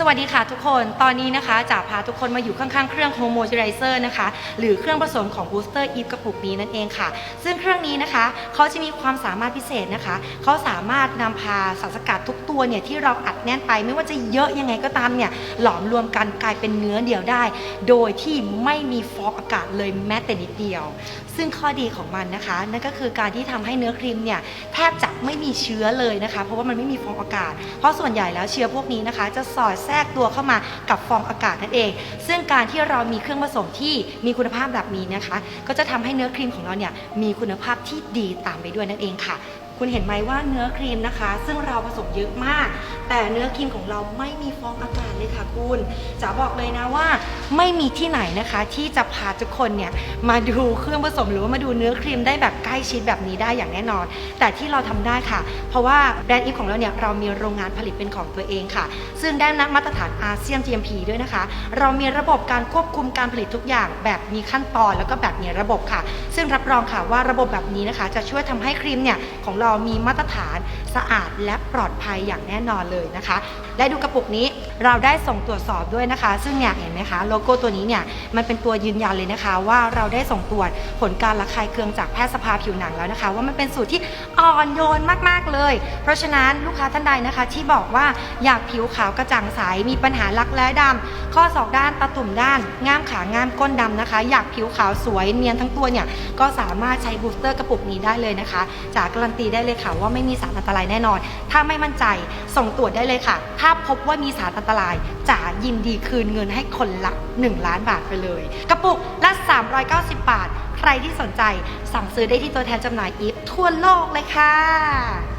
สวัสดีค่ะทุกคน ตอนนี้นะคะจะพาทุกคนมาอยู่ข้างๆ เครื่อง Home Moisturizer นะคะ หรือเครื่องผสมของ Booster Eve กระปุกนี้นั่นเองค่ะ ซึ่งเครื่องนี้นะคะเขาจะมีความสามารถพิเศษนะคะ เขาสามารถนำพาสารสกัดทุกตัวเนี่ยที่เราอัดแน่นไป ไม่ว่าจะเยอะยังไงก็ตามเนี่ยหลอมรวมกันกลายเป็นเนื้อเดียวได้ โดยที่ไม่มีฟองอากาศเลยแม้แต่นิดเดียว ซึ่งข้อดีของมันนะคะ นั่นก็คือการที่ทำให้เนื้อครีมเนี่ยแทบจะไม่มีเชื้อเลยนะคะ เพราะว่ามันไม่มีฟองอากาศ เพราะส่วนใหญ่แล้วเชื้อพวกนี้นะคะ จะสอดแทรกตัวเข้ามากับฟองอากาศนั่นเอง ซึ่งการที่เรามีเครื่องผสมที่มีคุณภาพแบบนี้นะคะ ก็จะทำให้เนื้อครีมของเราเนี่ยมีคุณภาพที่ดีตามไปด้วยนั่นเองค่ะ คุณเห็นไหมว่าเนื้อครีมนะคะ ซึ่งเราผสมเยอะมาก แต่เนื้อครีมของเราไม่มีฟองอากาศเลยค่ะคุณจะบอกเลยนะว่า ไม่มีที่ไหนนะคะ ที่จะพาทุกคนเนี่ยมาดูเครื่องผสมหรือว่ามาดูเนื้อครีมได้แบบใกล้ชิดแบบนี้ได้อย่างแน่นอน แต่ที่เราทำได้ค่ะ เพราะว่าแบรนด์อีฟของเราเนี่ยเรามีโรงงานผลิตเป็นของตัวเองค่ะ ซึ่งได้นักมาตรฐานอาเซียน GMP ด้วยนะคะ เรามีระบบการควบคุมการผลิตทุกอย่าง แบบมีขั้นตอนแล้วก็แบบมีระบบค่ะ ซึ่งรับรองค่ะว่าระบบแบบนี้นะคะ จะช่วยทำให้ครีมเนี่ยของเรารามีมาตรฐาน สะอาดและปลอดภัยอย่างแน่นอนเลยนะคะ และดูกระปุกนี้เราได้ส่งตรวจสอบด้วยนะคะ ซึ่งเนี่ยเห็นไหมคะโลโก้ตัวนี้เนี่ยมันเป็นตัวยืนยันเลยนะคะ ว่าเราได้ส่งตรวจผลการระคายเคืองจากแพทยสภาผิวหนังแล้วนะคะ ว่ามันเป็นสูตรที่อ่อนโยนมากๆเลย เพราะฉะนั้นลูกค้าท่านใดนะคะ ที่บอกว่าอยากผิวขาวกระจ่างใสมีปัญหารักแร้ดำข้อศอกด้านตาตุ่มด้านง่ามขาง่ามก้นดำนะคะ อยากผิวขาวสวยเนียนทั้งตัวเนี่ยก็สามารถใช้บูสเตอร์กระปุกนี้ได้เลยนะคะ จากการันตีได้เลยค่ะว่าไม่มีสารอันตรายแน่นอน ถ้าไม่มั่นใจส่งตรวจได้เลยค่ะ ถ้าพบว่ามีสารอันตรายจะยินดีคืนเงินให้คนละ 1 ล้านบาทไปเลย กระปุกละ 390 บาท ใครที่สนใจสั่งซื้อได้ที่ตัวแทนจำหน่ายอีฟทั่วโลกเลยค่ะ